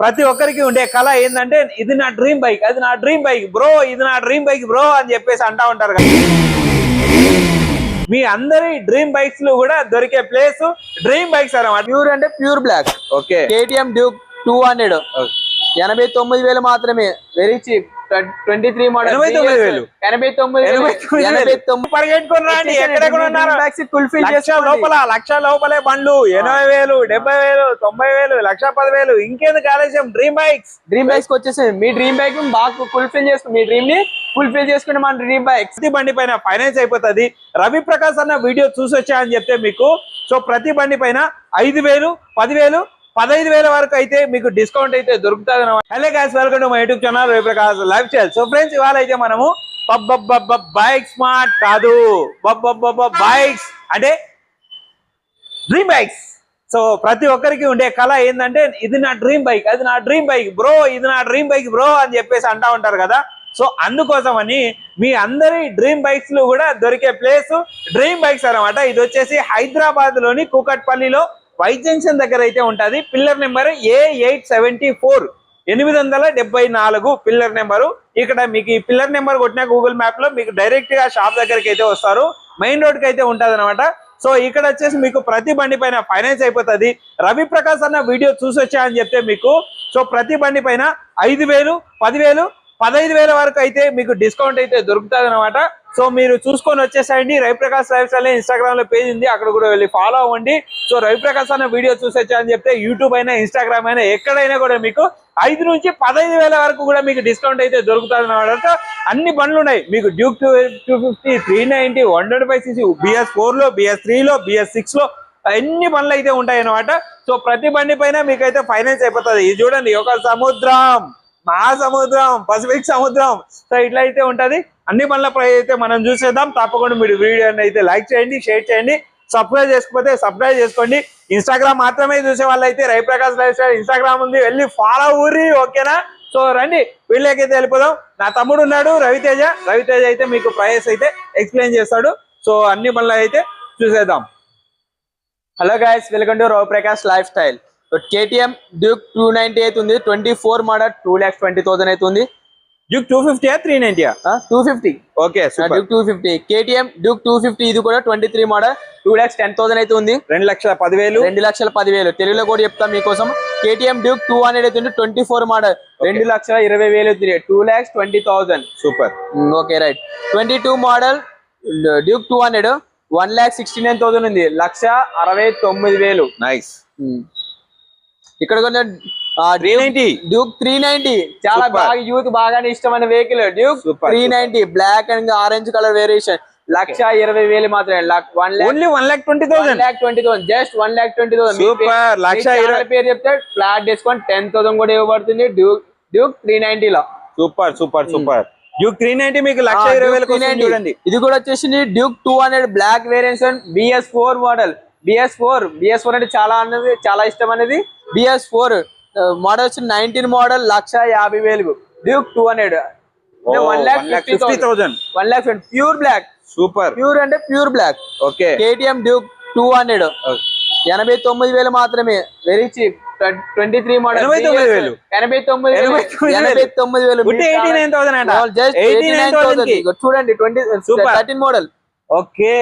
ప్రతి ఒక్కరికి ఉండే కళ ఏంటంటే ఇది నా డ్రీమ్ బైక్ అది నా డ్రీమ్ బైక్ బ్రో ఇది నా డ్రీమ్ బైక్ బ్రో అని చెప్పేసి అంటా ఉంటారు కదా. మీ అందరి డ్రీమ్ బైక్స్లో కూడా దొరికే ప్లేస్ డ్రీమ్ బైక్స్ అన్నమాట. ప్యూర్ అంటే pure black. Okay. KTM Duke two hundred ఎనభై తొమ్మిది వేలు మాత్రమే. Very cheap twenty three model ఎనభై తొమ్మిది వేలు. ఎనభై తొమ్మిది. ఎనభై తొమ్మిది ఎనభై వేలు. తొమ్మిది పరిగెట్టుకుని రండి ఎక్కడెక్కడ ఫుల్ఫిల్ లక్ష లోపల లక్ష లోపలే బండ్లు. ఎనభై వేలు డెబ్బై వేలు తొంభై వేలు లక్ష పది వేలు ఇంకెందుకు ఆలస్యం? డ్రీమ్ బైక్స్ డ్రీమ్ బైక్స్ వచ్చేసింది మీ డ్రీమ్ బైక్ బాగా ఫుల్ఫిల్ చేసుకుని మీ డ్రీమ్ని ఫుల్ఫిల్ చేసుకుని మన డ్రీమ్ బైక్స్ ప్రతి బండి పైన ఫైనాన్స్ అయిపోతుంది. రవి ప్రకాశ్ అన్న వీడియో చూసి వచ్చా అని చెప్తే మీకు సో ప్రతి బండి పైన ఐదు వేలు పదివేలు పదహైదు వేల వరకు అయితే మీకు డిస్కౌంట్ అయితే దొరుకుతుంది hello guys welcome to my YouTube channel రేపు లైవ్ చేయాలి సో ఫ్రెండ్స్ ఇవాళ అయితే మనము బైక్ స్మార్ట్ కాదు. బైక్స్ అంటే డ్రీమ్ బైక్స్ సో ప్రతి ఒక్కరికి ఉండే కళ ఏంటంటే ఇది నా డ్రీమ్ బైక్ అది నా డ్రీమ్ బైక్ బ్రో ఇది నా డ్రీమ్ బైక్ బ్రో అని చెప్పేసి అంటా ఉంటారు కదా. సో అందుకోసమని మీ అందరి డ్రీమ్ బైక్స్లో కూడా దొరికే ప్లేస్ డ్రీమ్ బైక్స్ అన్నమాట. ఇది వచ్చేసి హైదరాబాద్లోని కూకట్పల్లిలో వై జంక్షన్ దగ్గర అయితే ఉంటుంది. Pillar number A eight seventy four ఎనిమిది వందల డెబ్బై నాలుగు పిల్లర్ నెంబరు ఇక్కడ మీకు ఈ పిల్లర్ నెంబర్ కొట్టిన గూగుల్ మ్యాప్లో మీకు డైరెక్ట్గా షాప్ దగ్గరికి అయితే వస్తారు. మెయిన్ రోడ్కి అయితే ఉంటుంది అనమాట సో ఇక్కడ వచ్చేసి మీకు ప్రతి బండి పైన ఫైనాన్స్ అయిపోతుంది. రవి ప్రకాష్ అన్న వీడియో చూసి అని చెప్తే మీకు. సో ప్రతి బండి పైన ఐదు వేలు పదివేలు పదహైదు వేల వరకు అయితే మీకు డిస్కౌంట్ అయితే దొరుకుతుంది అనమాట సో మీరు చూసుకొని వచ్చేసేయండి. రవిప్రకాష్ లైఫ్ స్టైల్ ఇన్స్టాగ్రామ్లో పేజ్ ఉంది. అక్కడ కూడా వెళ్ళి ఫాలో అవ్వండి. సో రవిప్రకాష్ అన్న వీడియో చూసి అని చెప్తే యూట్యూబ్ అయినా ఇన్స్టాగ్రామ్ అయినా ఎక్కడైనా కూడా మీకు ఐదు నుంచి పదహైదు వేల వరకు కూడా మీకు డిస్కౌంట్ అయితే దొరుకుతుంది అనమాట అన్ని బండ్లు ఉన్నాయి. మీకు Duke two two fifty three ninety one twenty five CC BS ఫోర్లో బిఎస్ త్రీ లో బిఎస్ సిక్స్లో అన్ని బండ్లు అయితే ఉంటాయి అనమాట సో ప్రతి బండి పైన మీకైతే ఫైనాన్స్ అయిపోతుంది. ఇది చూడండి ఒక సముద్రం. మహాసముద్రం పసిఫిక్ సముద్రం. సో ఇట్లా అయితే ఉంటది. అన్ని పనుల ప్రై అయితే మనం చూసేద్దాం. తప్పకుండా మీరు వీడియోని అయితే లైక్ చేయండి షేర్ చేయండి సబ్స్క్రైబ్ చేసుకోకపోతే సబ్స్క్రైబ్ చేసుకోండి. ఇన్స్టాగ్రామ్ మాత్రమే చూసే వాళ్ళైతే రవిప్రకాష్ లైఫ్ స్టైల్ ఇన్స్టాగ్రామ్ ఉంది. వెళ్ళి ఫాలో ఊరి ఓకేనా సో రండి. వీళ్ళకైతే వెళ్ళిపోదాం. నా తమ్ముడు ఉన్నాడు రవితేజ. రవితేజ అయితే మీకు ప్రైస్ అయితే ఎక్స్ప్లెయిన్ చేస్తాడు. సో అన్ని పనులు అయితే చూసేద్దాం. Hello guys welcome to Raviprakash lifestyle KTM Duke two ninety అయితే ఉంది. Twenty four model two lakhs twenty thousand అయితే ఉంది డ్యూక్ టూ ఫిఫ్టీయా three నైన్టీయా two fifty okay Duke two fifty KTM Duke two fifty ఇది కూడా twenty three model two lakhs ten thousand అయితే ఉంది రెండు లక్షల పదివేలు. రెండు లక్షల పదివేలు. తెలుగులో కూడా చెప్తాం మీకోసం. కేటీఎం డ్యూక్ టూ హండ్రెడ్ అయితే ట్వంటీ ఫోర్ మోడల్ రెండు లక్షల ఇరవై వేలు అవుతుంది. Two lakhs twenty thousand super okay right twenty two model Duke two hundred one lakh sixty nine thousand ఉంది. లక్ష అరవై తొమ్మిది వేలు. నైస్ ఇక్కడ కొంచెం three ninety. Duke three ninety. చాలా. బాగా యూత్ బాగానే ఇష్టమైన vehicle Duke three ninety black and orange colour variation లక్ష ఇరవై వేలు మాత్రమే. One only one lakh twenty thousand lakh twenty thousand just one lakh twenty thousand super లక్ష ఇరవై పేరు చెప్తే ఫ్లాట్ డిస్కౌంట్ టెన్ థౌసండ్ కూడా ఇవ్వబడుతుంది డ్యూక్ డ్యూక్ త్రీ నైన్టీ లో. Super super super Duke three ninety మీకు లక్ష ఇరవై 390. చూడండి. ఇది కూడా వచ్చేసి Duke two hundred black variation BS four model BS four BS four అంటే చాలా అన్నది చాలా ఇష్టం అనేది. బిఎస్ ఫోర్ మోడల్ వచ్చి నైన్టీన్ మోడల్ లక్ష యాభై వేలు Duke two hundred one fifty fifty thousand one pure black super pure అంటే pure black okay KTM Duke two hundred ఎనభై తొమ్మిది వేలు మాత్రమే. Very cheap twenty three model ఎనభై తొమ్మిది వేలు. ఎనభై తొమ్మిది వేలు. ఎనభై తొమ్మిది వేలు. చూడండి ట్వంటీ. Thirteen model okay.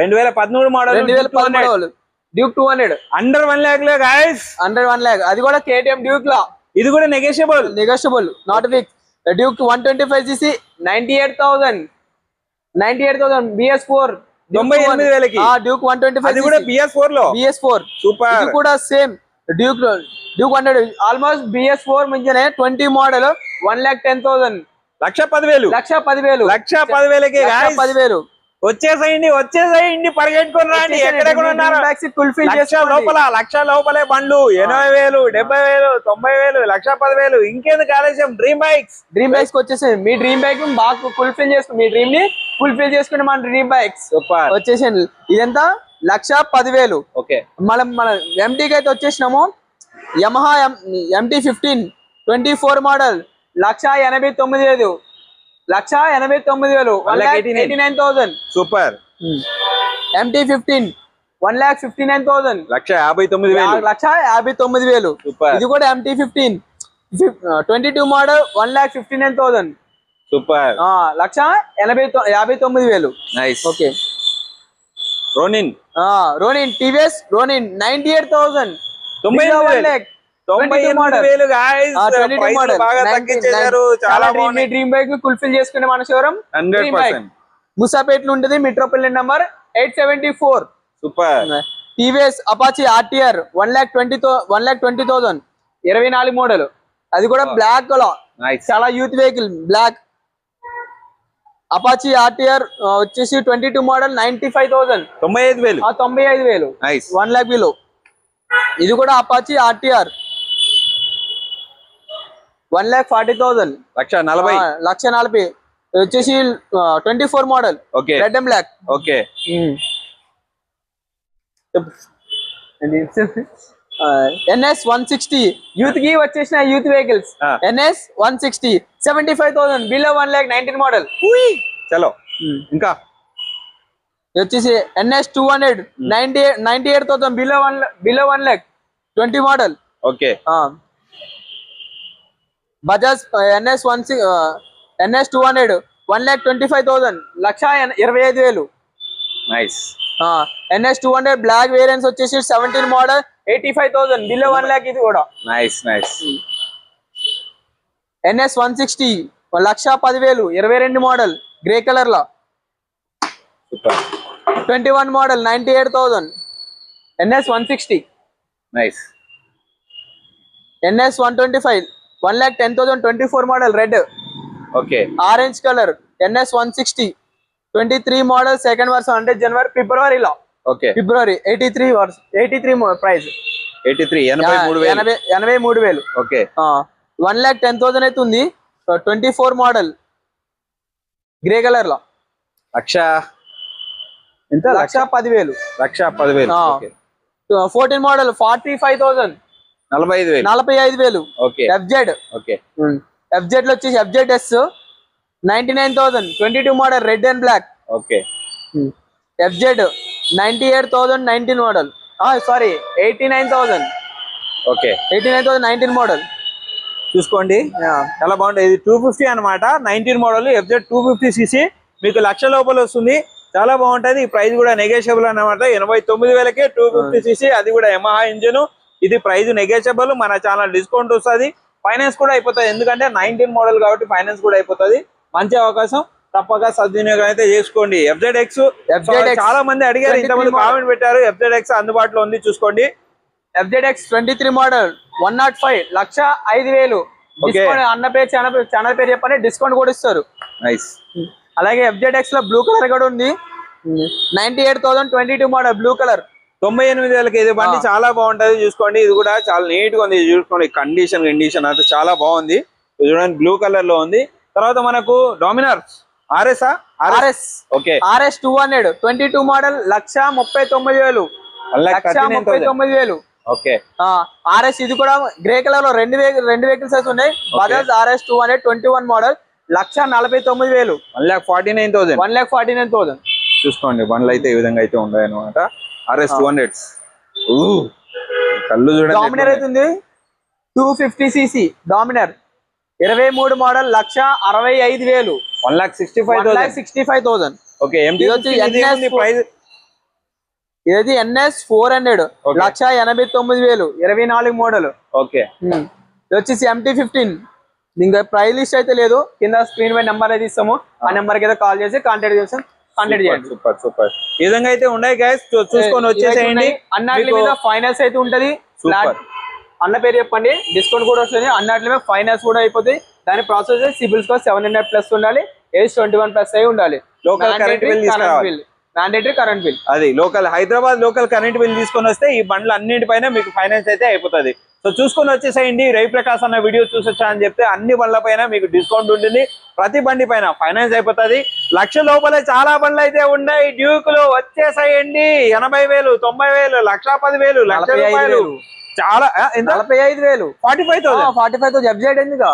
రెండు వేల పదమూడు మోడల్ రెండు వేల పదమూడు Duke two hundred under one లాక్లో guys hundred one lakh అది కూడా కేటీఎం డ్యూక్లో. ఇది కూడా negotiable negotiable not fix Duke one twenty five CC ninety eight thousand ninety eight thousand BS four తొంభై ఎనిమిది వేలకి. డ్యూక్ వన్ ట్వంటీ ఫైవ్ కూడా బిఎస్ ఫోర్లో? బిఎస్ ఫోర్ సూపర్ ఇది కూడా same Duke Duke hundred almost BS four మంచిగానే. Twenty model one lakh ten thousand లక్ష పదివేలు. లక్ష పదివేలు. లక్ష పదివేలకి. పదివేలు. వచ్చేసేయండి వచ్చేసేయండి పరిగెట్టుకుని రండి. ఎక్కడెక్కడ ఉన్నారు? ఫుల్ఫిల్ లక్ష లోపల లక్ష లోపలే బండ్లు. ఎనభై వేలు డెబ్బై వేలు తొంభై వేలు లక్ష పదివేలు. ఇంకెందుకు ఆలస్యం? డ్రీమ్ బైక్స్ డ్రీమ్ బైక్స్ వచ్చేసింది మీ డ్రీమ్ బైక్ బాగా ఫుల్ఫిల్ చేసుకుని మీ డ్రీమ్ని ఫుల్ఫిల్ చేసుకుని మన డ్రీమ్ బైక్స్ సూపర్. వచ్చేసింది ఇదంతా? లక్ష పదివేలు. ఓకే. మనం మన ఎంటీకి అయితే వచ్చేసినాము. Yamaha MT fifteen twenty four model లక్ష ఎనభై తొమ్మిది వేలు లక్ష ఎనభై తొమ్మిది వేలు one lakh 1,89,000. Eighty nine thousand. Super. MT fifteen one lakh fifty nine thousand. లక్ష యాభై తొమ్మిది వేలు. లక్ష యాభై తొమ్మిది వేలు. సూపర్. ఇది కూడా MT fifteen. Twenty two model one lakh fifty nine thousand. Super. లక్ష ఎనభై యాభై తొమ్మిది వేలు. Nice. Okay. Ronin. Ronin TVS Ronin ninety eight thousand. తొంభై ఎనిమిది వేలు. తొంభై ఎనిమిది మోడల్ వేలు guys. ప్రైస్లు బాగా తగ్గించేశారు. చాలా డ్రీమ్ బైక్ ఫుల్ఫిల్ చేసుకునే మన శివరం హండ్రెడ్ పర్సెంట్ ముసాపేట్లో ఉంటుంది metropolitan number eight seventy four super TVS Apache RTR one lakh twenty one lakh twenty thousand ఇరవై నాలుగు మోడల్ అది కూడా బ్లాక్లో. నైస్ చాలా youth vehicle black Apache RTR వచ్చేసి twenty two model ninety five thousand తొంభై ఐదు వేలు. తొంభై ఐదు వేలు. నైస్ వన్ ల్యాక్ బిలో ఇది కూడా Apache RTR one lakh forty thousand. లక్ష నలభై. లక్ష నలభై. వచ్చేసి twenty four model. Okay. Red and black okay. NS one sixty. యూత్కి వచ్చేసిన youth vehicles. NS one sixty. Seventy five thousand. Below one lakh nineteen model చలో. ఇంకా? వచ్చేసి NS two hundred ninety ninety eight thousand below one below one lakh twenty model okay. Bajaj NS one six NS two hundred one lakh twenty five thousand లక్ష ఇరవై ఐదు వేలు. Nice. NS two hundred black variants వచ్చేసి seventeen model eighty five thousand below one lakh ఇది కూడా. Nice nice. NS one sixty లక్ష పదివేలు ఇరవై రెండు model grey కలర్లో twenty one model ninety eight thousand NS one sixty. Nice. NS one twenty five one lakh ten thousand twenty four model red. Okay. Orange colour NS one sixty. Twenty three model second version అంటే జనవరి ఫిబ్రవరిలో okay. ఫిబ్రవరి eighty three versus eighty three price eighty three ఎనభై మూడు వేలు. ఎనభై మూడు వేలు. Okay. One lakh ten thousand అయితే ఉంది. Twenty four model. గ్రే కలర్లో. లక్ష. ఎంత? లక్ష. పదివేలు. లక్ష పదివేలు. Fourteen model forty five thousand నలభై ఐదు వేలు. నలభై ఐదు వేలు. ఓకే. FZ okay. ఎఫ్జెడ్లో వచ్చేసి FZ S ninety nine thousand. Twenty two model red and black. Okay. FZ ninety eight thousand nineteen model. Sorry eighty nine thousand. Okay. Eighty nine thousand nineteen model. చూసుకోండి. చాలా బాగుంటుంది ఇది two fifty అనమాట nineteen model FZ two fifty CC మీకు లక్ష లోపల వస్తుంది. చాలా బాగుంటది. ఈ ప్రైస్ కూడా నెగోషియబుల్ అన్నమాట. ఎనభై తొమ్మిది వేలకే టూ ఫిఫ్టీ సీసీ అది కూడా యమహా ఇంజిన్ ఇది ప్రైస్ నెగోషియబుల్ మన ఛానల్ డిస్కౌంట్ వస్తుంది. ఫైనాన్స్ కూడా అయిపోతుంది. ఎందుకంటే నైన్టీన్ మోడల్ కాబట్టి ఫైనాన్స్ కూడా అయిపోతుంది. మంచి అవకాశం. తప్పక సద్వినియోగం అయితే చేసుకోండి. FZ X. చాలా మంది అడిగారు 23 ఇంతమంది. కామెంట్ పెట్టారు. ఎఫ్జెడ్ ఎక్స్ అందుబాటులో ఉంది చూసుకోండి. FZ X twenty three model one nought five లక్ష ఐదు వేలు. అన్న పేరు ఛానల్ ఛానల్ పేరు చెప్పండి డిస్కౌంట్ కూడా ఇస్తారు. నైస్ అలాగే ఎఫ్జెడ్ ఎక్స్లో బ్లూ కలర్ కూడా ఉంది. Ninety eight thousand twenty two model blue colour తొంభై ఎనిమిది వేలకి ఇది బండి. చాలా బాగుంటది. చూసుకోండి. ఇది కూడా చాలా నీట్గా ఉంది చూసుకోండి. కండిషన్ కండిషన్ అయితే చాలా బాగుంది. చూడండి బ్లూ కలర్లో ఉంది. తర్వాత మనకు Dominars RS RS? Okay. RS two hundred. Twenty two model లక్ష ముప్పై తొమ్మిది వేలు. లక్ష ముప్పై తొమ్మిది వేలు. ఓకే. ఆర్ఎస్ ఇది కూడా గ్రే కలర్లో రెండు వెహికల్ రెండు వెహికల్స్ ఉన్నాయి. Bajaj RS two hundred twenty one model లక్ష నలభై తొమ్మిది వేలు. One lakh forty nine thousand. One lakh forty nine thousand. చూసుకోండి. బండ్లు అయితే ఈ విధంగా అయితే ఉన్నాయి అనమాట ఆర్ఎస్ టూ హండ్రెడ్స్. కళ్ళు చూడండి డామినర్ అవుతుంది టూ ఫిఫ్టీ సీసీ డామినర్ ఇరవై మూడు మోడల్ లక్ష అరవై ఐదు వేలు. One lakh sixty five sixty five thousand okay ఇది ఎన్ఎస్ ఫోర్ హండ్రెడ్. లక్ష ఎనభై తొమ్మిది వేలు ఇరవై నాలుగు మోడల్. ఓకే. ఇది వచ్చేసి ఎంటీ ఫిఫ్టీన్ ఇంకా ప్రైస్ లిస్ట్ అయితే లేదు. కింద స్క్రీన్ పై నెంబర్ అయితే ఇస్తాము. ఆ నెంబర్కి కాల్ చేసి కాంటాక్ట్ చేస్తాం. కాంటాక్ట్ చేయండి. Super super. ఈ విధంగా అయితే ఉన్నాయి గైస్ చూసుకొని వచ్చేసేయండి. అన్నట్ల మీద ఫైనాన్స్ అయితే ఉంటది. అన్న పేరు చెప్పండి. డిస్కౌంట్ కూడా వస్తుంది. అన్నట్ల మీద ఫైనాన్స్ కూడా అయిపోతుంది దాని process CIBIL score seven hundred plus ఉండాలి. ఏజ్ ట్వంటీ వన్ ప్లస్ అయి ఉండాలి. Current bill తీసుకురావాలి. మ్యాండేటరీ కరెంట్ బిల్ అది local Hyderabad local current bill తీసుకొని వస్తే ఈ బండ్లు అన్నింటిపైన మీకు ఫైనాన్స్ అయితే అయిపోతుంది. సో చూసుకొని వచ్చేసేయండి. రవి ప్రకాశ్ అన్న వీడియో చూసొచ్చా అని చెప్తే అన్ని బండ్ల పైన మీకు డిస్కౌంట్ ఉంటుంది. ప్రతి బండి పైన ఫైనాన్స్ అయిపోతుంది. లక్ష లోపలే చాలా బండ్లు అయితే ఉన్నాయి. డ్యూకులు వచ్చేసేయండి. ఎనభై వేలు తొంభై వేలు లక్ష పది వేలు లక్ష రూపాయలు. చాలా నలభై ఐదు వేలు. Forty five thousand. ఫార్టీ ఫైవ్తో జబ్జెడ్ ఎందుకు?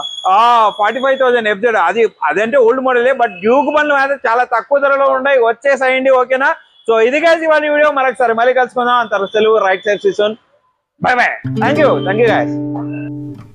ఫార్టీ ఫైవ్ థౌసండ్ ఎఫ్జెడ్ అది అదంటే ఓల్డ్ మోడలే బట్ డ్యూక్ బండ్లు అయితే చాలా తక్కువ ధరలో ఉన్నాయి. వచ్చేసాయండి ఓకేనా? సో ఇది కలిసి వాళ్ళ వీడియో. మరొకసారి మళ్ళీ కలుసుకుందాం. అంత సెలవు. రైట్ సైడ్ సీసన్ Bye bye. Thank you. Thank you guys.